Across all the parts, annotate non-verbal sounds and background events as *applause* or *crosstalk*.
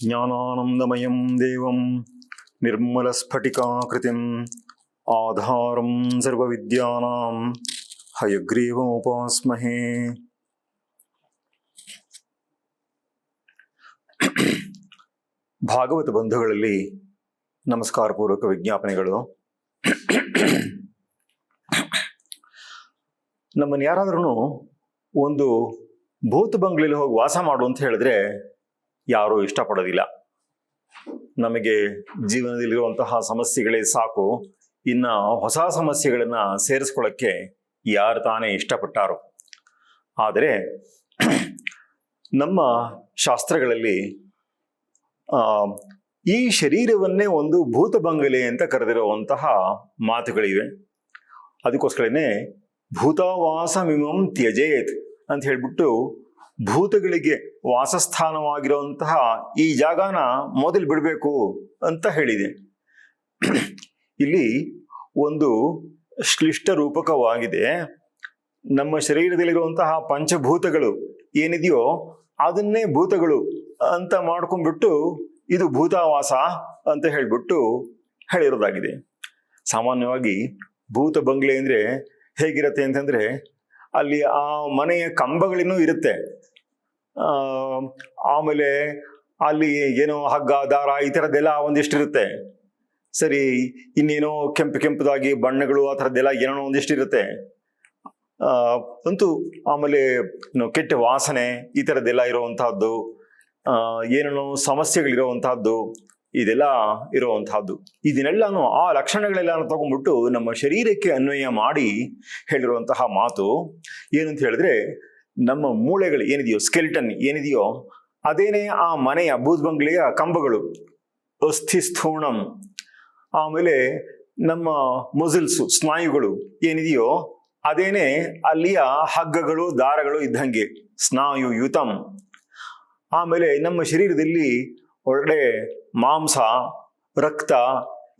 ज्ञानानन्दमयं देवं निर्मलस्फटिकाकृतिम् आधारं सर्वविद्यानां हयग्रीवमुपास्महे ಭಾಗವತ ಬಂಧುಗಳಲ್ಲಿ ನಮಸ್ಕಾರಪೂರ್ವಕ ವಿಜ್ಞಾಪನೆಗಳು ನಮ್ಮನ್ನು ಯಾರಾದ್ರೂ ಒಂದು ಭೂತ ಬಂಗ್ಲೆಯಲ್ಲಿ ಹೋಗಿ ವಾಸ ಮಾಡು ಅಂತ ಹೇಳಿದ್ರೆ ಯಾರೂ ಇಷ್ಟಪಡೋದಿಲ್ಲ. ನಮಗೆ ಜೀವನದಲ್ಲಿರುವಂತಹ ಸಮಸ್ಯೆಗಳೇ ಸಾಕು. ಇನ್ನ ಹೊಸ ಸಮಸ್ಯೆಗಳನ್ನ ಸೇರಿಸ್ಕೊಳ್ಳೋಕ್ಕೆ ಯಾರು ತಾನೇ ಇಷ್ಟಪಟ್ಟಾರೋ. ಆದರೆ ನಮ್ಮ ಶಾಸ್ತ್ರಗಳಲ್ಲಿ ಈ ಶರೀರವನ್ನೇ ಒಂದು ಭೂತ ಬಂಗಲೆ ಅಂತ ಕರೆದಿರುವಂತಹ ಮಾತುಗಳಿವೆ. ಅದಕ್ಕೋಸ್ಕರನೇ ಭೂತವಾಸಮಿಮಂ ತ್ಯಜೇತ್ ಅಂತ ಹೇಳ್ಬಿಟ್ಟು ಭೂತಗಳಿಗೆ ವಾಸಸ್ಥಾನವಾಗಿರುವಂತಹ ಈ ಜಾಗನ ಮೊದಲು ಬಿಡಬೇಕು ಅಂತ ಹೇಳಿದೆ. ಇಲ್ಲಿ ಒಂದು ಶ್ಲಿಷ್ಟ ರೂಪಕವಾಗಿದೆ. ನಮ್ಮ ಶರೀರದಲ್ಲಿರುವಂತಹ ಪಂಚಭೂತಗಳು ಏನಿದೆಯೋ ಅದನ್ನೇ ಭೂತಗಳು ಅಂತ ಮಾಡ್ಕೊಂಡ್ಬಿಟ್ಟು ಇದು ಭೂತಾವಾಸ ಅಂತ ಹೇಳ್ಬಿಟ್ಟು ಹೇಳಿರೋದಾಗಿದೆ. ಸಾಮಾನ್ಯವಾಗಿ ಭೂತ ಬಂಗ್ಲೆ ಅಂದರೆ ಹೇಗಿರುತ್ತೆ ಅಂತಂದರೆ ಅಲ್ಲಿ ಆ ಮನೆಯ ಕಂಬಗಳಿನೂ ಇರುತ್ತೆ. ಆಮೇಲೆ ಅಲ್ಲಿ ಏನೋ ಹಗ್ಗ, ದಾರ ಈ ಥರದ್ದೆಲ್ಲ ಒಂದಿಷ್ಟಿರುತ್ತೆ. ಸರಿ, ಇನ್ನೇನೋ ಕೆಂಪು ಕೆಂಪುದಾಗಿ ಬಣ್ಣಗಳು ಆ ಥರದ್ದೆಲ್ಲ ಏನೋ ಒಂದಿಷ್ಟು ಇರುತ್ತೆ ಅಂತೂ ಆಮೇಲೆ ಕೆಟ್ಟ ವಾಸನೆ ಈ ಥರದ್ದೆಲ್ಲ ಇರುವಂತಹದ್ದು ಏನೇನೋ ಸಮಸ್ಯೆಗಳಿರುವಂತಹದ್ದು ಇದೆಲ್ಲ ಇರುವಂತಹದ್ದು ಇದನ್ನೆಲ್ಲನೂ ಆ ಲಕ್ಷಣಗಳೆಲ್ಲ ತಗೊಂಡ್ಬಿಟ್ಟು ನಮ್ಮ ಶರೀರಕ್ಕೆ ಅನ್ವಯ ಮಾಡಿ ಹೇಳಿರುವಂತಹ ಮಾತು ಏನಂತ ಹೇಳಿದ್ರೆ ನಮ್ಮ ಮೂಳೆಗಳು ಏನಿದೆಯೋ ಸ್ಕೆಲ್ಟನ್ ಏನಿದೆಯೋ, ಅದೇನೇ ಆ ಮನೆಯ ಬೂದ್ಬಂಗ್ಲೆಯ ಕಂಬಗಳು. ಅಸ್ಥಿ ಸ್ಥೂಣಂ ಆಮೇಲೆ ನಮ್ಮ ಮಸಿಲ್ಸು, ಸ್ನಾಯುಗಳು ಏನಿದೆಯೋ, ಅದೇನೆ ಅಲ್ಲಿಯ ಹಗ್ಗಗಳು, ದಾರಗಳು ಇದ್ದಂಗೆ, ಸ್ನಾಯು ಯುತಂ. ಆಮೇಲೆ ನಮ್ಮ ಶರೀರದಲ್ಲಿ ಒಳ್ಳೆ ಮಾಂಸ, ರಕ್ತ,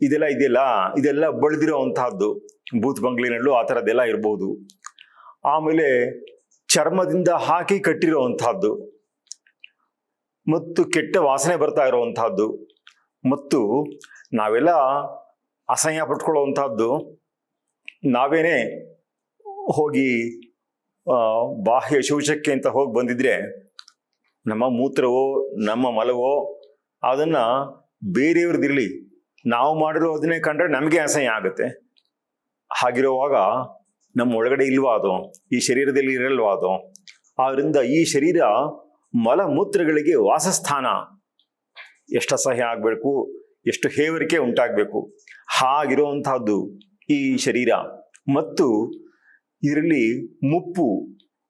ಇದೆಲ್ಲ ಇದೆಯಲ್ಲ, ಇದೆಲ್ಲ ಬಳ್ದಿರೋವಂತಹದ್ದು. ಬೂತ್ ಬಂಗ್ಲಿನಲ್ಲೂ ಆ ಥರದ್ದೆಲ್ಲ ಇರ್ಬೋದು. ಆಮೇಲೆ ಚರ್ಮದಿಂದ ಹಾಕಿ ಕಟ್ಟಿರುವಂತಹದ್ದು ಮತ್ತು ಕೆಟ್ಟ ವಾಸನೆ ಬರ್ತಾ ಇರುವಂತಹದ್ದು ಮತ್ತು ನಾವೆಲ್ಲ ಅಸಹ್ಯ ಪಟ್ಕೊಳ್ಳುವಂತಹದ್ದು, ನಾವೇನೇ ಹೋಗಿ ಬಾಹ್ಯ ಶೌಚಕ್ಕೆ ಅಂತ ಹೋಗಿ ಬಂದಿದ್ರೆ ನಮ್ಮ ಮೂತ್ರವೋ, ನಮ್ಮ ಮಲವೋ, ಅದನ್ನ ಬೇರೆಯವ್ರದ್ದಿರಲಿ ನಾವು ಮಾಡಿರೋ ಅದನ್ನೇ ಕಂಡ್ರೆ ನಮಗೆ ಅಸಹ್ಯ ಆಗುತ್ತೆ. ಹಾಗಿರುವಾಗ ನಮ್ಮ ಒಳಗಡೆ ಇಲ್ವಾ ಅದು? ಈ ಶರೀರದಲ್ಲಿ ಇರಲ್ವಾ ಅದು? ಆದ್ರಿಂದ ಈ ಶರೀರ ಮಲಮೂತ್ರಗಳಿಗೆ ವಾಸಸ್ಥಾನ. ಎಷ್ಟು ಅಸಹ್ಯ ಆಗಬೇಕು, ಎಷ್ಟು ಹೇವರಿಕೆ ಉಂಟಾಗಬೇಕು, ಹಾಗಿರುವಂತಹದ್ದು ಈ ಶರೀರ. ಮತ್ತು ಇದರಲ್ಲಿ ಮುಪ್ಪು,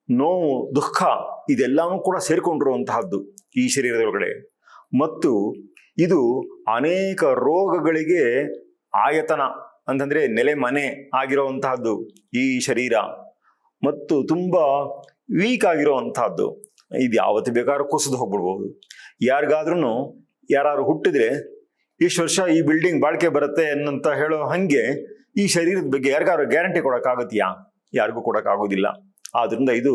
ನೋವು, ದುಃಖ ಇದೆಲ್ಲವೂ ಕೂಡ ಸೇರಿಕೊಂಡಿರುವಂತಹದ್ದು ಈ ಶರೀರದೊಳಗಡೆ. ಮತ್ತು ಇದು ಅನೇಕ ರೋಗಗಳಿಗೆ ಆಯತನ. ಅಂತಂದ್ರೆ ನೆಲೆ ಮನೆ ಆಗಿರುವಂತಹದ್ದು ಈ ಶರೀರ ಮತ್ತು ತುಂಬಾ ವೀಕ್ ಆಗಿರುವಂತಹದ್ದು. ಇದು ಯಾವತ್ತು ಬೇಕಾದ್ರೂ ಕುಸಿದು ಹೋಗ್ಬಿಡ್ಬೋದು. ಯಾರಿಗಾದ್ರೂ ಯಾರು ಹುಟ್ಟಿದ್ರೆ ಇಷ್ಟು ವರ್ಷ ಈ ಬಿಲ್ಡಿಂಗ್ ಬಾಳಿಕೆ ಬರುತ್ತೆ ಅನ್ನಂತ ಹೇಳೋ ಹಂಗೆ ಈ ಶರೀರದ ಬಗ್ಗೆ ಯಾರಿಗಾದ್ರೂ ಗ್ಯಾರಂಟಿ ಕೊಡೋಕ್ಕಾಗತ್ತೀಯಾ ಯಾರಿಗೂ ಕೊಡೋಕ್ಕಾಗೋದಿಲ್ಲ. ಆದ್ದರಿಂದ ಇದು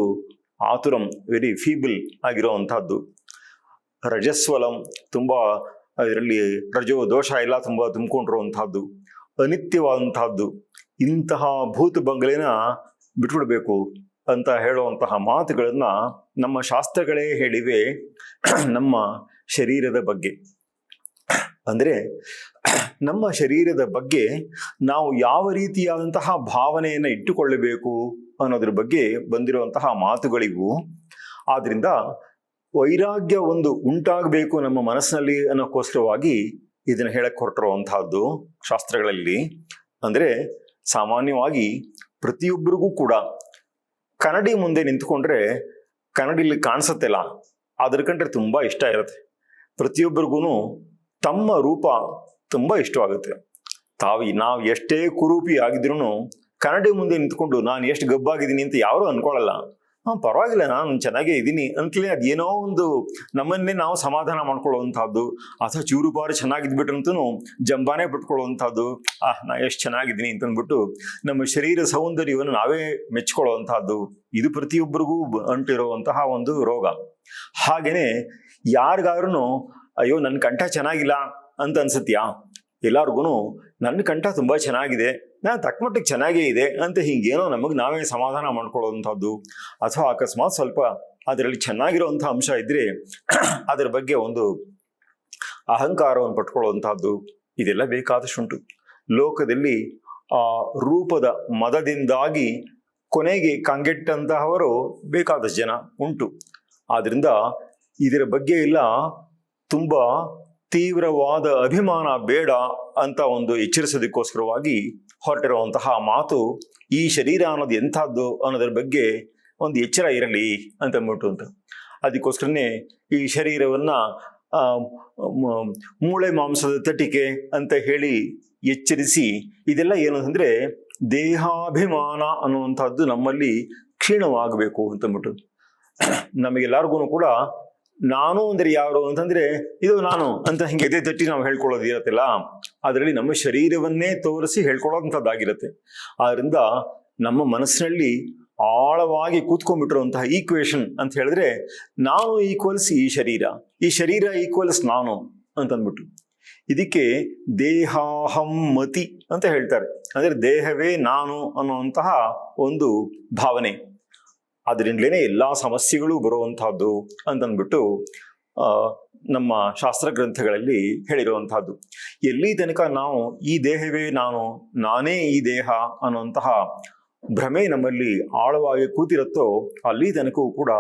ಆತುರಂ ವೆರಿ ಫೀಬಲ್ ಆಗಿರೋವಂಥದ್ದು ರಜಸ್ವಲಂ, ತುಂಬ ಇದರಲ್ಲಿ ರಜೋ, ದೋಷ ಎಲ್ಲ ತುಂಬ ತುಂಬಿಕೊಂಡಿರುವಂತಹದ್ದು. ಅನಿತ್ಯವಾದಂತಹದ್ದು. ಇಂತಹ ಭೂತ ಬಂಗಲೆನ ಬಿಟ್ಬಿಡ್ಬೇಕು ಅಂತ ಹೇಳುವಂತಹ ಮಾತುಗಳನ್ನ ನಮ್ಮ ಶಾಸ್ತ್ರಗಳೇ ಹೇಳಿವೆ *clears throat* ನಮ್ಮ ಶರೀರದ ಬಗ್ಗೆ. ಅಂದರೆ *clears throat* ನಮ್ಮ ಶರೀರದ ಬಗ್ಗೆ ನಾವು ಯಾವ ರೀತಿಯಾದಂತಹ ಭಾವನೆಯನ್ನು ಇಟ್ಟುಕೊಳ್ಳಬೇಕು ಅನ್ನೋದ್ರ ಬಗ್ಗೆ ಬಂದಿರುವಂತಹ ಮಾತುಗಳಿವು. ಆದ್ರಿಂದ ವೈರಾಗ್ಯ ಒಂದು ಉಂಟಾಗಬೇಕು ನಮ್ಮ ಮನಸ್ಸಿನಲ್ಲಿ ಅನ್ನೋಕ್ಕೋಸ್ಕರವಾಗಿ ಇದನ್ನು ಹೇಳಕ್ ಹೊರಟಿರುವಂತಹದ್ದು ಶಾಸ್ತ್ರಗಳಲ್ಲಿ. ಅಂದ್ರೆ ಸಾಮಾನ್ಯವಾಗಿ ಪ್ರತಿಯೊಬ್ಬರಿಗೂ ಕೂಡ ಕನ್ನಡಿ ಮುಂದೆ ನಿಂತ್ಕೊಂಡ್ರೆ ಕನ್ನಡಿಲಿ ಕಾಣಿಸುತ್ತೆಲ್ಲ, ಅದ್ರ ಕಂಡ್ರೆ ತುಂಬಾ ಇಷ್ಟ ಇರುತ್ತೆ. ಪ್ರತಿಯೊಬ್ಬರಿಗೂ ತಮ್ಮ ರೂಪ ತುಂಬಾ ಇಷ್ಟವಾಗುತ್ತೆ. ತಾವು ನಾವು ಎಷ್ಟೇ ಕುರೂಪಿ ಆಗಿದ್ರು ಕನ್ನಡಿ ಮುಂದೆ ನಿಂತ್ಕೊಂಡು ನಾನು ಎಷ್ಟು ಗಬ್ಬಾಗಿದ್ದೀನಿ ಅಂತ ಯಾರು ಅನ್ಕೊಳ್ಳಲ್ಲ ಹಾ, ಪರವಾಗಿಲ್ಲ, ನಾನು ಚೆನ್ನಾಗೇ ಇದ್ದೀನಿ. ಅಂತಲೇ ಅದೇನೋ ಒಂದು ನಮ್ಮನ್ನೇ ನಾವು ಸಮಾಧಾನ ಮಾಡ್ಕೊಳ್ಳುವಂಥದ್ದು ಅಥವಾ ಚೂರುಪಾರು ಚೆನ್ನಾಗಿದ್ಬಿಟ್ರಂತೂ ಜಂಬಾನೆ ಬಿಟ್ಕೊಳ್ಳುವಂಥದ್ದು ಆಹ್ ನಾ ಎಷ್ಟು ಚೆನ್ನಾಗಿದ್ದೀನಿ ಅಂತಂದ್ಬಿಟ್ಟು ನಮ್ಮ ಶರೀರ ಸೌಂದರ್ಯವನ್ನು ನಾವೇ ಮೆಚ್ಕೊಳ್ಳುವಂಥದ್ದು, ಇದು ಪ್ರತಿಯೊಬ್ಬರಿಗೂ ಅಂಟಿರುವಂತಹ ಒಂದು ರೋಗ. ಹಾಗೇನೆ ಯಾರಿಗಾದ್ರೂ ಅಯ್ಯೋ ನನ್ನ ಕಂಠ ಚೆನ್ನಾಗಿಲ್ಲ ಅಂತ ಅನ್ಸತ್ಯಾ? ಎಲ್ಲಾರ್ಗು ನನ್ನ ಕಂಠ ತುಂಬ ಚೆನ್ನಾಗಿದೆ, ನಾನು ತಕ್ಕಮಟ್ಟಿಗೆ ಚೆನ್ನಾಗೇ ಇದೆ ಅಂತ ಹಿಂಗೇನೋ ನಮಗೆ ನಾವೇ ಸಮಾಧಾನ ಮಾಡ್ಕೊಳ್ಳೋವಂಥದ್ದು. ಅಥವಾ ಅಕಸ್ಮಾತ್ ಸ್ವಲ್ಪ ಅದರಲ್ಲಿ ಚೆನ್ನಾಗಿರೋವಂಥ ಅಂಶ ಇದ್ದರೆ *clears throat* ಅದರ ಬಗ್ಗೆ ಒಂದು ಅಹಂಕಾರವನ್ನು ಪಟ್ಕೊಳ್ಳುವಂಥದ್ದು ಇದೆಲ್ಲ ಬೇಕಾದಷ್ಟುಂಟು. ಲೋಕದಲ್ಲಿ ಆ ರೂಪದ ಮದದಿಂದಾಗಿ ಕೊನೆಗೆ ಕಂಗೆಟ್ಟಂತಹವರು ಬೇಕಾದಷ್ಟು ಜನ ಉಂಟು. ಆದ್ದರಿಂದ ಇದರ ಬಗ್ಗೆ ಎಲ್ಲ ತುಂಬಾ ತೀವ್ರವಾದ ಅಭಿಮಾನ ಬೇಡ ಅಂತ ಒಂದು ಎಚ್ಚರಿಸೋದಕ್ಕೋಸ್ಕರವಾಗಿ ಹೊರಟಿರುವಂತಹ ಮಾತು, ಈ ಶರೀರ ಅನ್ನೋದು ಎಂಥದ್ದು ಅನ್ನೋದ್ರ ಬಗ್ಗೆ ಒಂದು ಎಚ್ಚರ ಇರಲಿ ಅಂತ ಅಂದ್ಬಿಟ್ಟು ಅಂತ ಅದಕ್ಕೋಸ್ಕರನೇ ಈ ಶರೀರವನ್ನು ಮೂಳೆ ಮಾಂಸದ ತಟಿಕೆ ಅಂತ ಹೇಳಿ ಎಚ್ಚರಿಸಿ, ಇದೆಲ್ಲ ಏನು ಅಂದ್ರೆ ದೇಹಾಭಿಮಾನ ಅನ್ನುವಂಥದ್ದು ನಮ್ಮಲ್ಲಿ ಕ್ಷೀಣವಾಗಬೇಕು ಅಂತಂದ್ಬಿಟ್ಟು ನಮಗೆಲ್ಲರಿಗೂ ಕೂಡ ನಾನು ಅಂದ್ರೆ ಯಾರು ಅಂತಂದ್ರೆ, ಇದು ನಾನು ಅಂತ ಹಿಂಗೆ ಎದೆ ತಟ್ಟಿ ನಾವು ಹೇಳ್ಕೊಳ್ಳೋದು ಇರತ್ತಲ್ಲ, ಅದರಲ್ಲಿ ನಮ್ಮ ಶರೀರವನ್ನೇ ತೋರಿಸಿ ಹೇಳ್ಕೊಳ್ಳೋಂಥದ್ದಾಗಿರುತ್ತೆ ಆದ್ರಿಂದ ನಮ್ಮ ಮನಸ್ಸಿನಲ್ಲಿ ಆಳವಾಗಿ ಕೂತ್ಕೊಂಡ್ಬಿಟ್ಟಿರುವಂತಹ ಈಕ್ವೇಶನ್ ಅಂತ ಹೇಳಿದ್ರೆ, ನಾನು ಈಕ್ವಲ್ಸ್ ಈ ಶರೀರ ಈ ಶರೀರ ಈಕ್ವಲ್ಸ್ ನಾನು ಅಂತಂದ್ಬಿಟ್ಟು. ಇದಕ್ಕೆ ದೇಹಾಹಂ ಮತಿ ಅಂತ ಹೇಳ್ತಾರೆ. ಅಂದ್ರೆ ದೇಹವೇ ನಾನು ಅನ್ನುವಂತಹ ಒಂದು ಭಾವನೆ. ಅದರಿಂದಲೇ ಎಲ್ಲ ಸಮಸ್ಯೆಗಳು ಬರುವಂತಹದ್ದು ಅಂತಂದ್ಬಿಟ್ಟು ನಮ್ಮ ಶಾಸ್ತ್ರ ಗ್ರಂಥಗಳಲ್ಲಿ ಹೇಳಿರುವಂತಹದ್ದು. ಎಲ್ಲಿ ತನಕ ನಾವು ಈ ದೇಹವೇ ನಾನು, ನಾನೇ ಈ ದೇಹ ಅನ್ನುವಂತಹ ಭ್ರಮೆ ನಮ್ಮಲ್ಲಿ ಆಳವಾಗಿ ಕೂತಿರುತ್ತೋ ಅಲ್ಲಿ ತನಕವೂ ಕೂಡ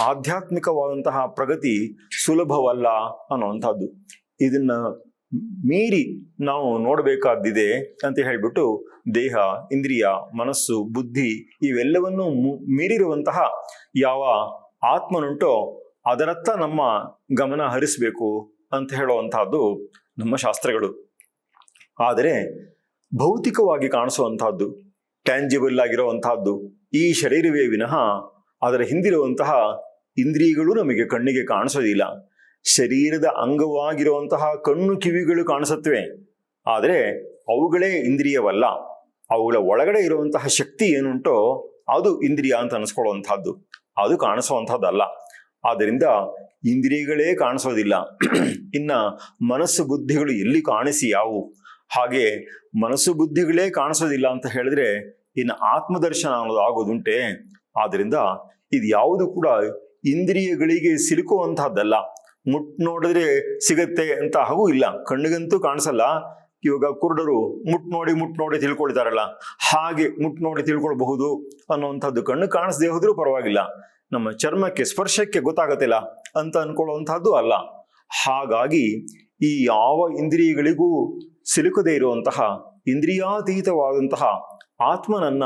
ಆಧ್ಯಾತ್ಮಿಕವಾದಂತಹ ಪ್ರಗತಿ ಸುಲಭವಲ್ಲ ಅನ್ನುವಂಥದ್ದು ಇದನ್ನ ಮೀರಿ ನಾವು ನೋಡಬೇಕಾದ್ದಿದೆ ಅಂತ ಹೇಳಿಬಿಟ್ಟು ದೇಹ, ಇಂದ್ರಿಯ, ಮನಸ್ಸು, ಬುದ್ಧಿ ಇವೆಲ್ಲವನ್ನೂ ಮೀರಿರುವಂತಹ ಯಾವ ಆತ್ಮನುಂಟೋ ಅದರತ್ತ ನಮ್ಮ ಗಮನ ಹರಿಸಬೇಕು ಅಂತ ಹೇಳುವಂತಹದ್ದು ನಮ್ಮ ಶಾಸ್ತ್ರಗಳು. ಆದರೆ ಭೌತಿಕವಾಗಿ ಕಾಣಿಸುವಂತಹದ್ದು ಟ್ಯಾಂಜಿಬಲ್ ಆಗಿರುವಂತಹದ್ದು ಈ ಶರೀರವೇ ವಿನಃ ಅದರ ಹಿಂದಿರುವಂತಹ ಇಂದ್ರಿಯಗಳು ನಮಗೆ ಕಣ್ಣಿಗೆ ಕಾಣಿಸೋದಿಲ್ಲ. ಶರೀರದ ಅಂಗವಾಗಿರುವಂತಹ ಕಣ್ಣು ಕಿವಿಗಳು ಕಾಣಿಸುತ್ತವೆ. ಆದರೆ ಅವುಗಳೇ ಇಂದ್ರಿಯವಲ್ಲ. ಅವುಗಳ ಒಳಗಡೆ ಇರುವಂತಹ ಶಕ್ತಿ ಏನುಂಟೋ ಅದು ಇಂದ್ರಿಯ ಅಂತ ಅನಿಸ್ಕೊಳ್ಳುವಂತಹದ್ದು ಅದು ಕಾಣಿಸುವಂಥದ್ದಲ್ಲ. ಆದ್ದರಿಂದ ಇಂದ್ರಿಯಗಳೇ ಕಾಣಿಸೋದಿಲ್ಲ. ಇನ್ನ ಮನಸ್ಸು ಬುದ್ಧಿಗಳು ಎಲ್ಲಿ ಕಾಣಿಸಿ ಯಾವುವು? ಹಾಗೆ ಮನಸ್ಸು ಬುದ್ಧಿಗಳೇ ಕಾಣಿಸೋದಿಲ್ಲ ಅಂತ ಹೇಳಿದ್ರೆ ಇನ್ನು ಆತ್ಮದರ್ಶನ ಅನ್ನೋದು ಆಗೋದುಂಟೆ. ಆದ್ದರಿಂದ ಇದು ಯಾವುದು ಕೂಡ ಇಂದ್ರಿಯಗಳಿಗೆ ಸಿಲುಕುವಂತಹದ್ದಲ್ಲ ಮುಟ್ ನೋಡಿದ್ರೆ ಸಿಗತ್ತೆ ಅಂತ ಹಾಗೂ ಇಲ್ಲ. ಕಣ್ಣಿಗಂತೂ ಕಾಣಿಸಲ್ಲ. ಇವಾಗ ಕುರುಡರು ಮುಟ್ ನೋಡಿ ಮುಟ್ ನೋಡಿ ತಿಳ್ಕೊಳ್ತಾರಲ್ಲ. ಹಾಗೆ ಮುಟ್ ನೋಡಿ ತಿಳ್ಕೊಳ್ಬಹುದು ಅನ್ನುವಂಥದ್ದು ಕಣ್ಣು ಕಾಣಿಸದೇ ಹೋದ್ರೂ ಪರವಾಗಿಲ್ಲ. ನಮ್ಮ ಚರ್ಮಕ್ಕೆ, ಸ್ಪರ್ಶಕ್ಕೆ ಗೊತ್ತಾಗತ್ತಿಲ್ಲ ಅಂತ ಅನ್ಕೊಳ್ಳುವಂತಹದ್ದು ಅಲ್ಲ. ಹಾಗಾಗಿ ಈ ಯಾವ ಇಂದ್ರಿಯಗಳಿಗೂ ಸಿಲುಕದೇ ಇರುವಂತಹ ಇಂದ್ರಿಯಾತೀತವಾದಂತಹ ಆತ್ಮನನ್ನ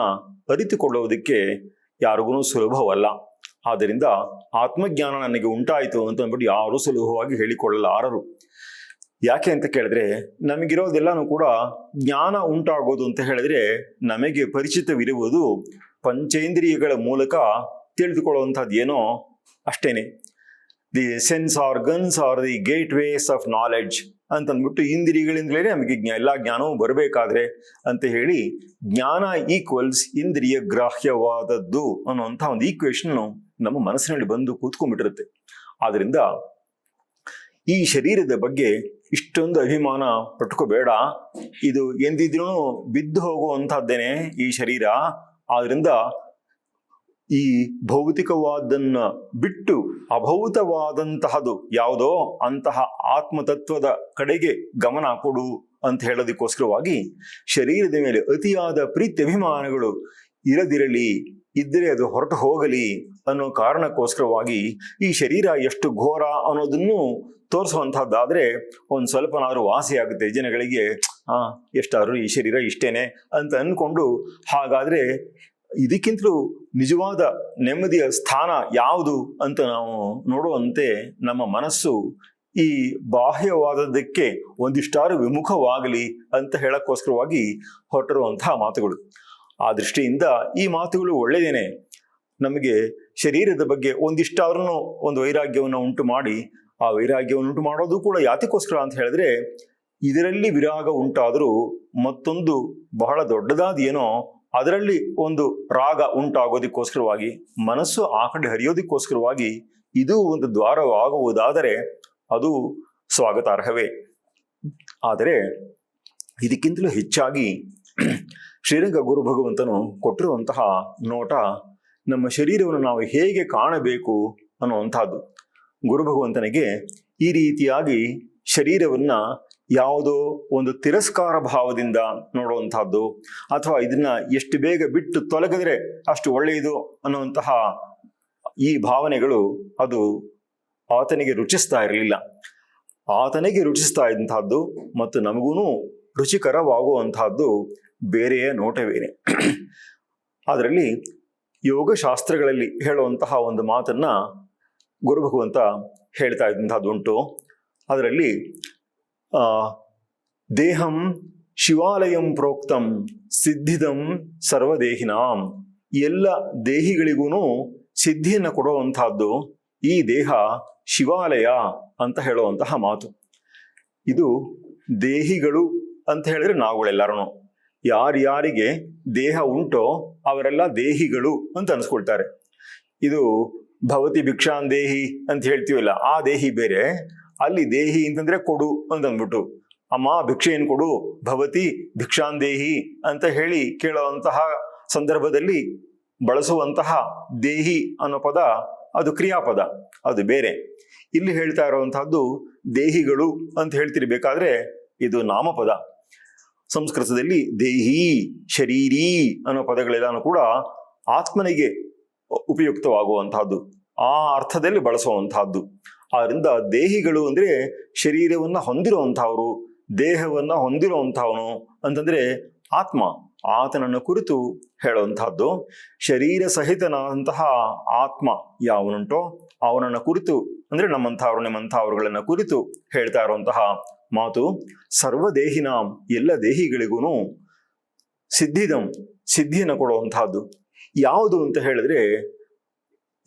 ಅರಿತುಕೊಳ್ಳುವುದಕ್ಕೆ ಯಾರಿಗೂ ಸುಲಭವಲ್ಲ. ಆದ್ದರಿಂದ ಆತ್ಮಜ್ಞಾನ ನನಗೆ ಉಂಟಾಯಿತು ಅಂತ ಅಂದ್ಬಿಟ್ಟು ಯಾರೂ ಸುಲಭವಾಗಿ ಹೇಳಿಕೊಳ್ಳಲಾರರು ಯಾಕೆ ಅಂತ ಕೇಳಿದ್ರೆ ನಮಗಿರೋದೆಲ್ಲಾನು ಕೂಡ ಜ್ಞಾನ ಉಂಟಾಗೋದು ಅಂತ ಹೇಳಿದ್ರೆ ನಮಗೆ ಪರಿಚಿತವಿರುವುದು ಪಂಚೇಂದ್ರಿಯಗಳ ಮೂಲಕ ತಿಳಿದುಕೊಳ್ಳುವಂಥದ್ದು ಏನೋ ಅಷ್ಟೇನೆ. The sense organs are the gateways of knowledge ಅಂತಂದ್ಬಿಟ್ಟು ಇಂದ್ರಿಯಗಳಿಂದಲೇ ನಮಗೆ ಜ್ಞಾ, ಎಲ್ಲ ಜ್ಞಾನವೂ ಬರಬೇಕಾದ್ರೆ ಅಂತ ಹೇಳಿ ಜ್ಞಾನ ಈಕ್ವಲ್ಸ್ ಇಂದ್ರಿಯ ಗ್ರಾಹ್ಯವಾದದ್ದು ಅನ್ನುವಂಥ ಒಂದು ಈಕ್ವೇಶನ್ ನಮ್ಮ ಮನಸ್ಸಿನಲ್ಲಿ ಬಂದು ಕೂತ್ಕೊಂಡ್ಬಿಟ್ಟಿರುತ್ತೆ. ಆದ್ರಿಂದ ಈ ಶರೀರದ ಬಗ್ಗೆ ಇಷ್ಟೊಂದು ಅಭಿಮಾನ ಪಟ್ಕೋಬೇಡ. ಇದು ಎಂದಿದ್ರೂ ಬಿದ್ದು ಹೋಗುವಂತಹದ್ದೇನೆ ಈ ಶರೀರ. ಆದ್ರಿಂದ ಈ ಭೌತಿಕವಾದನ್ನ ಬಿಟ್ಟು ಅಭೌತವಾದಂತಹದು ಯಾವುದೋ ಅಂತಹ ಆತ್ಮತತ್ವದ ಕಡೆಗೆ ಗಮನ ಕೊಡು ಅಂತ ಹೇಳೋದಕ್ಕೋಸ್ಕರವಾಗಿ ಶರೀರದ ಮೇಲೆ ಅತಿಯಾದ ಪ್ರೀತಿ ಅಭಿಮಾನಗಳು ಇರದಿರಲಿ, ಇದ್ದರೆ ಅದು ಹೊರಟು ಹೋಗಲಿ ಅನ್ನೋ ಕಾರಣಕ್ಕೋಸ್ಕರವಾಗಿ ಈ ಶರೀರ ಎಷ್ಟು ಘೋರ ಅನ್ನೋದನ್ನು ತೋರಿಸುವಂಥದ್ದಾದರೆ ಒಂದು ಸ್ವಲ್ಪನಾದರೂ ವಾಸಿಯಾಗುತ್ತೆ ಜನಗಳಿಗೆ, ಆ, ಎಷ್ಟಾದ್ರೂ ಈ ಶರೀರ ಇಷ್ಟೇನೆ ಅಂತ ಅನ್ಕೊಂಡು ಹಾಗಾದ್ರೆ ಇದಕ್ಕಿಂತಲೂ ನಿಜವಾದ ನೆಮ್ಮದಿಯ ಸ್ಥಾನ ಯಾವುದು ಅಂತ ನಾವು ನೋಡುವಂತೆ ನಮ್ಮ ಮನಸ್ಸು ಈ ಬಾಹ್ಯವಾದದಕ್ಕೆ ಒಂದಿಷ್ಟಾರು ವಿಮುಖವಾಗಲಿ ಅಂತ ಹೇಳಕ್ಕೋಸ್ಕರವಾಗಿ ಹೊರಟಿರುವಂತಹ ಮಾತುಗಳು. ಆ ದೃಷ್ಟಿಯಿಂದ ಈ ಮಾತುಗಳು ಒಳ್ಳೆಯದೇನೆ. ನಮಗೆ ಶರೀರದ ಬಗ್ಗೆ ಒಂದಿಷ್ಟಾದ್ರೂ ಒಂದು ವೈರಾಗ್ಯವನ್ನು ಉಂಟು ಮಾಡಿ, ಆ ವೈರಾಗ್ಯವನ್ನು ಉಂಟು ಮಾಡೋದು ಕೂಡ ಯಾತಕ್ಕೋಸ್ಕರ ಅಂತ ಹೇಳಿದ್ರೆ, ಇದರಲ್ಲಿ ವಿರಾಗ ಉಂಟಾದರೂ ಮತ್ತೊಂದು ಬಹಳ ದೊಡ್ಡದಾದ ಏನೋ ಅದರಲ್ಲಿ ಒಂದು ರಾಗ ಉಂಟಾಗೋದಕ್ಕೋಸ್ಕರವಾಗಿ, ಮನಸ್ಸು ಆ ಕಡೆ ಹರಿಯೋದಕ್ಕೋಸ್ಕರವಾಗಿ ಇದು ಒಂದು ದ್ವಾರವಾಗುವುದಾದರೆ ಅದು ಸ್ವಾಗತಾರ್ಹವೇ. ಆದರೆ ಇದಕ್ಕಿಂತಲೂ ಹೆಚ್ಚಾಗಿ ಶ್ರೀರಂಗ ಗುರು ಭಗವಂತನು ಕೊಟ್ಟಿರುವಂತಹ ನೋಟ ನಮ್ಮ ಶರೀರವನ್ನು ನಾವು ಹೇಗೆ ಕಾಣಬೇಕು ಅನ್ನುವಂಥದ್ದು. ಗುರು ಭಗವಂತನಿಗೆ ಈ ರೀತಿಯಾಗಿ ಶರೀರವನ್ನು ಯಾವುದೋ ಒಂದು ತಿರಸ್ಕಾರ ಭಾವದಿಂದ ನೋಡುವಂತಹದ್ದು ಅಥವಾ ಇದನ್ನ ಎಷ್ಟು ಬೇಗ ಬಿಟ್ಟು ತೊಲಗಿದ್ರೆ ಅಷ್ಟು ಒಳ್ಳೆಯದು ಅನ್ನುವಂತಹ ಈ ಭಾವನೆಗಳು ಅದು ಆತನಿಗೆ ರುಚಿಸ್ತಾ ಇರಲಿಲ್ಲ. ಆತನಿಗೆ ರುಚಿಸ್ತಾ ಇದ್ದಂತಹದ್ದು ಮತ್ತು ನಮಗೂ ರುಚಿಕರವಾಗುವಂತಹದ್ದು ಬೇರೆಯ ಬೇರೆ ಅದರಲ್ಲಿ ಯೋಗಶಾಸ್ತ್ರಗಳಲ್ಲಿ ಹೇಳುವಂತಹ ಒಂದು ಮಾತನ್ನು ಗುರು ಭಗವಂತ ಹೇಳ್ತಾ ಇದ್ದಂಥದ್ದುಂಟು ಅದರಲ್ಲಿ ದೇಹಂ ಶಿವಾಲಯಂ ಪ್ರೋಕ್ತಂ ಸಿದ್ಧಿದಂ ಸರ್ವದೇಹಿನಾಂ. ಎಲ್ಲ ದೇಹಿಗಳಿಗೂ ಸಿದ್ಧಿಯನ್ನು ಕೊಡುವಂತಹದ್ದು ಈ ದೇಹ ಶಿವಾಲಯ ಅಂತ ಹೇಳುವಂತಹ ಮಾತು. ಇದು ದೇಹಿಗಳು ಅಂತ ಹೇಳಿದ್ರೆ ನಾವುಗಳೆಲ್ಲರೂ ಯಾರ್ಯಾರಿಗೆ ದೇಹ ಉಂಟೋ ಅವರೆಲ್ಲ ದೇಹಿಗಳು ಅಂತ ಅನ್ಸ್ಕೊಳ್ತಾರೆ. ಇದು ಭವತಿ ಭಿಕ್ಷಾನ್ ದೇಹಿ ಅಂತ ಹೇಳ್ತೀವಲ್ಲ, ಆ ದೇಹಿ ಬೇರೆ, ಅಲ್ಲಿ ದೇಹಿ ಅಂತಂದ್ರೆ ಕೊಡು ಅಂತ ಅಂದ್ಬಿಟ್ಟು ಅಮ್ಮ ಭಿಕ್ಷೆಯನ್ನು ಕೊಡು, ಭವತಿ ಭಿಕ್ಷಾನ್ ದೇಹಿ ಅಂತ ಹೇಳಿ ಕೇಳುವಂತಹ ಸಂದರ್ಭದಲ್ಲಿ ಬಳಸುವಂತಹ ದೇಹಿ ಅನ್ನೋ ಪದ, ಅದು ಕ್ರಿಯಾಪದ, ಅದು ಬೇರೆ. ಇಲ್ಲಿ ಹೇಳ್ತಾ ಇರುವಂತಹದ್ದು ದೇಹಿಗಳು ಅಂತ ಹೇಳ್ತಿರ್ಬೇಕಾದ್ರೆ ಇದು ನಾಮಪದ. ಸಂಸ್ಕೃತದಲ್ಲಿ ದೇಹಿ, ಶರೀರಿ ಅನ್ನೋ ಪದಗಳೆಲ್ಲಾನು ಕೂಡ ಆತ್ಮನಿಗೆ ಉಪಯುಕ್ತವಾಗುವಂತಹದ್ದು ಆ ಅರ್ಥದಲ್ಲಿ ಬಳಸುವಂತಹದ್ದು ಆದ್ದರಿಂದ ದೇಹಿಗಳು ಅಂದ್ರೆ ಶರೀರವನ್ನು ಹೊಂದಿರುವಂಥವರು, ದೇಹವನ್ನ ಹೊಂದಿರುವಂಥವನು ಅಂತಂದ್ರೆ ಆತ್ಮ. ಆತನನ್ನು ಕುರಿತು ಹೇಳುವಂತಹದ್ದು ಶರೀರ ಸಹಿತನಾದಂತಹ ಆತ್ಮ ಯಾವನುಂಟೋ ಅವನನ್ನು ಕುರಿತು, ಅಂದ್ರೆ ನಮ್ಮಂಥವ್ರು ನಿಮ್ಮಂಥವ್ರುಗಳನ್ನು ಕುರಿತು ಹೇಳ್ತಾ ಇರುವಂತಹ ಮಾತು ಸರ್ವದೇಹಿನಾಂ, ಎಲ್ಲ ದೇಹಿಗಳಿಗೂ ಸಿದ್ಧಿದಂ, ಸಿದ್ಧಿಯನ್ನು ಕೊಡುವಂತಹದ್ದು ಯಾವುದು ಅಂತ ಹೇಳಿದ್ರೆ,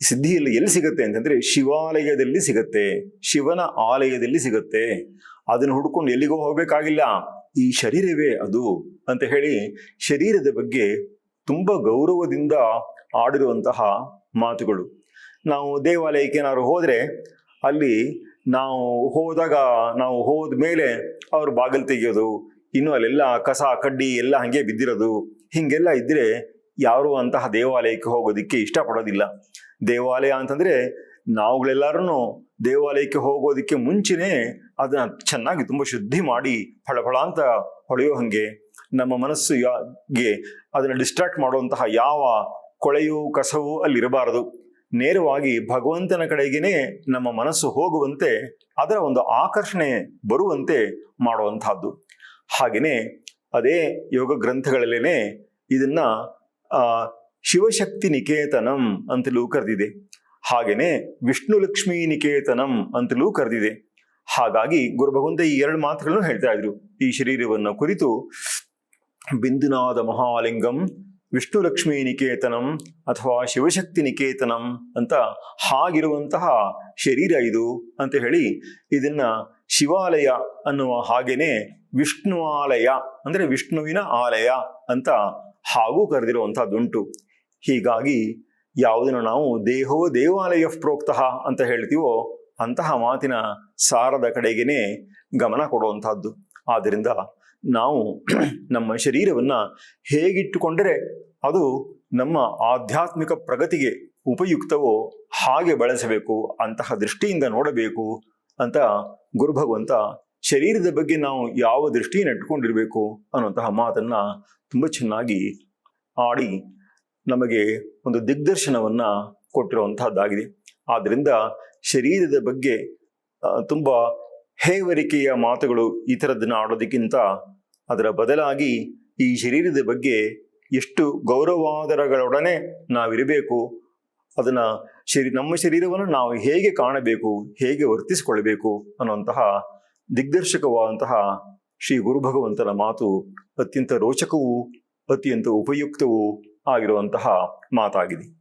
ಸಿದ್ಧಿಯಲ್ಲಿ ಎಲ್ಲಿ ಸಿಗುತ್ತೆ ಅಂತಂದ್ರೆ, ಶಿವಾಲಯದಲ್ಲಿ ಸಿಗತ್ತೆ, ಶಿವನ ಆಲಯದಲ್ಲಿ ಸಿಗತ್ತೆ. ಅದನ್ನು ಹುಡ್ಕೊಂಡು ಎಲ್ಲಿಗೂ ಹೋಗಬೇಕಾಗಿಲ್ಲ. ಈ ಶರೀರವೇ ಅದು ಅಂತ ಹೇಳಿ ಶರೀರದ ಬಗ್ಗೆ ತುಂಬ ಗೌರವದಿಂದ ಆಡಿರುವಂತಹ ಮಾತುಗಳು. ನಾವು ದೇವಾಲಯಕ್ಕೆ ಏನಾದ್ರು ಹೋದ್ರೆ, ಅಲ್ಲಿ ನಾವು ಹೋದಾಗ ನಾವು ಹೋದ ಮೇಲೆ ಅವ್ರು ಬಾಗಿಲು ತೆಗೆಯೋದು, ಇನ್ನು ಅಲ್ಲೆಲ್ಲ ಕಸ, ಕಡ್ಡಿ ಎಲ್ಲ ಹಾಗೆ ಬಿದ್ದಿರೋದು. ಹಿಂಗೆಲ್ಲ ಇದ್ದರೆ ಯಾರು ಅಂತಹ ದೇವಾಲಯಕ್ಕೆ ಹೋಗೋದಿಕ್ಕೆ ಇಷ್ಟಪಡೋದಿಲ್ಲ. ದೇವಾಲಯ ಅಂತಂದ್ರೆ ನಾವುಗಳೆಲ್ಲರೂ ದೇವಾಲಯಕ್ಕೆ ಹೋಗೋದಕ್ಕೆ ಮುಂಚೆನೇ ಅದನ್ನ ಚೆನ್ನಾಗಿ ತುಂಬಾ ಶುದ್ಧಿ ಮಾಡಿ ಫಳಫಳ ಅಂತ ಹೊಳೆಯೋ ಹಾಗೆ ನಮ್ಮ ಮನಸ್ಸು ಯಾಗೆ ಅದನ್ನ ಡಿಸ್ಟ್ರಾಕ್ಟ್ ಮಾಡುವಂತಹ ಯಾವ ಕೊಳೆಯು, ಕಸವು ಅಲ್ಲಿರಬಾರದು. ನೇರವಾಗಿ ಭಗವಂತನ ಕಡೆಗೇನೆ ನಮ್ಮ ಮನಸ್ಸು ಹೋಗುವಂತೆ, ಅದರ ಒಂದು ಆಕರ್ಷಣೆ ಬರುವಂತೆ ಮಾಡುವಂತಹದ್ದು ಹಾಗೆಯೇ ಅದೇ ಯೋಗ ಗ್ರಂಥಗಳಲ್ಲೇನೆ ಇದನ್ನ ಶಿವಶಕ್ತಿ ನಿಕೇತನಂ ಅಂತಲೂ ಕರೆದಿದೆ. ಹಾಗೆಯೇ ವಿಷ್ಣು ಲಕ್ಷ್ಮೀ ನಿಕೇತನಂ ಅಂತಲೂ ಕರೆದಿದೆ. ಹಾಗಾಗಿ ಗುರು ಭಗವಂತ ಈ ಎರಡು ಮಾತುಗಳನ್ನು ಹೇಳ್ತಾ ಇದ್ರು. ಈ ಶರೀರವನ್ನು ಕುರಿತು, ಬಿಂದುನಾದ ಮಹಾಲಿಂಗಂ ವಿಷ್ಣು ಲಕ್ಷ್ಮೀ ನಿಕೇತನಂ ಅಥವಾ ಶಿವಶಕ್ತಿ ನಿಕೇತನಂ ಅಂತ ಹಾಗಿರುವಂತಹ ಶರೀರ ಇದು ಅಂತ ಹೇಳಿ ಇದನ್ನ ಶಿವಾಲಯ ಅನ್ನುವ ಹಾಗೇನೆ ವಿಷ್ಣುವಾಲಯ ಅಂದ್ರೆ ವಿಷ್ಣುವಿನ ಆಲಯ ಅಂತ ಹಾಗೂ ಕರೆದಿರುವಂತಹದ್ದುಂಟು. ಹೀಗಾಗಿ ಯಾವುದನ್ನು ನಾವು ದೇಹೋ ದೇವಾಲಯ ಪ್ರೋಕ್ತಃ ಅಂತ ಹೇಳ್ತೀವೋ ಅಂತಹ ಮಾತಿನ ಸಾರದ ಕಡೆಗೇನೆ ಗಮನ ಕೊಡುವಂತಹದ್ದು. ಆದ್ದರಿಂದ ನಾವು ನಮ್ಮ ಶರೀರವನ್ನು ಹೇಗಿಟ್ಟುಕೊಂಡರೆ ಅದು ನಮ್ಮ ಆಧ್ಯಾತ್ಮಿಕ ಪ್ರಗತಿಗೆ ಉಪಯುಕ್ತವೋ ಹಾಗೆ ಬಳಸಬೇಕು ಅಂತಹ ದೃಷ್ಟಿಯಿಂದ ನೋಡಬೇಕು ಅಂತ ಗುರು ಭಗವಂತ ಶರೀರದ ಬಗ್ಗೆ ನಾವು ಯಾವ ದೃಷ್ಟಿಯನ್ನು ಇಟ್ಟುಕೊಂಡಿರಬೇಕು ಅನ್ನುವಂತಹ ಮಾತನ್ನ ತುಂಬ ಚೆನ್ನಾಗಿ ಆಡಿ ನಮಗೆ ಒಂದು ದಿಗ್ದರ್ಶನವನ್ನ ಕೊಟ್ಟಿರುವಂತಹದ್ದಾಗಿದೆ. ಆದ್ದರಿಂದ ಶರೀರದ ಬಗ್ಗೆ ತುಂಬ ಹೇವರಿಕೆಯ ಮಾತುಗಳು ಈ ಥರದ್ದನ್ನ ಆಡೋದಕ್ಕಿಂತ ಅದರ ಬದಲಾಗಿ ಈ ಶರೀರದ ಬಗ್ಗೆ ಎಷ್ಟು ಗೌರವಾದರಗಳೊಡನೆ ನಾವಿರಬೇಕು, ಅದನ್ನು ಶರೀ, ನಮ್ಮ ಶರೀರವನ್ನು ನಾವು ಹೇಗೆ ಕಾಣಬೇಕು, ಹೇಗೆ ವರ್ತಿಸಿಕೊಳ್ಳಬೇಕು ಅನ್ನುವಂತಹ ದಿಗ್ದರ್ಶಕವಾದಂತಹ ಶ್ರೀ ಗುರು ಭಗವಂತನ ಮಾತು ಅತ್ಯಂತ ರೋಚಕವೂ, ಅತ್ಯಂತ ಉಪಯುಕ್ತವೂ ಆಗಿರುವಂತಹ ಮಾತಾಗಿದೆ.